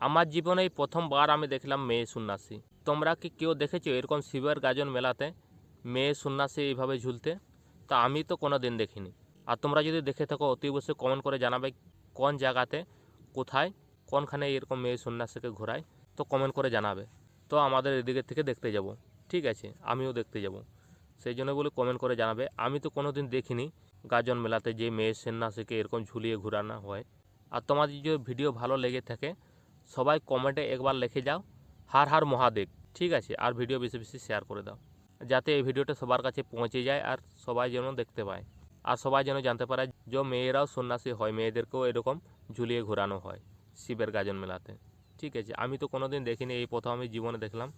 আমার জীবনে এই প্রথমবার আমি দেখলাম মেয়ে সন্ন্যাসী। তোমরা কি কেউ দেখেছ এরকম শিবের গাজন মেলাতে? মেয়ে সন্ন্যাসী এইভাবে ঝুলতে? তা আমি তো কোনো দিন দেখিনি। আর তোমরা যদি দেখে থাকো, অতি অবশ্যই কমেন্ট করে জানাবে কোন জায়গাতে, কোথায়, কোনখানে এরকম মেয়ে সন্ন্যাসীকে ঘোরায়। তো কমেন্ট করে জানাবে। তো আমাদের এদিকে থেকে দেখতে যাব। ঠিক আছে, আমিও দেখতে যাব। সেই জন্য বলে কমেন্ট করে জানাবে। আমি তো কোনো দিন দেখিনি গাজন মেলাতে যে মেয়ে সন্ন্যাসীকে এরকম ঝুলিয়ে ঘোরানো হয়। আর তোমাদের যদি ভিডিও ভালো লেগে থাকে সবাই কমেন্টে একবার লিখে যাও, হার হার মহাদেব, ঠিক আছে? আর ভিডিও বেশি বেশি শেয়ার করে দাও, যাতে এই ভিডিওটা সবার কাছে পৌঁছে যায় আর সবাই যেন দেখতে পায়। আর সবাই যেন জানতে পারে যে মেয়েরাও সন্ন্যাসী হয়, মেয়েদেরকেও এরকম ঝুলিয়ে ঘোরানো হয় শিবের গাজন মেলাতে, ঠিক আছে? আমি তো কোনোদিন দেখিনি, এই প্রথম আমি জীবনে দেখলাম।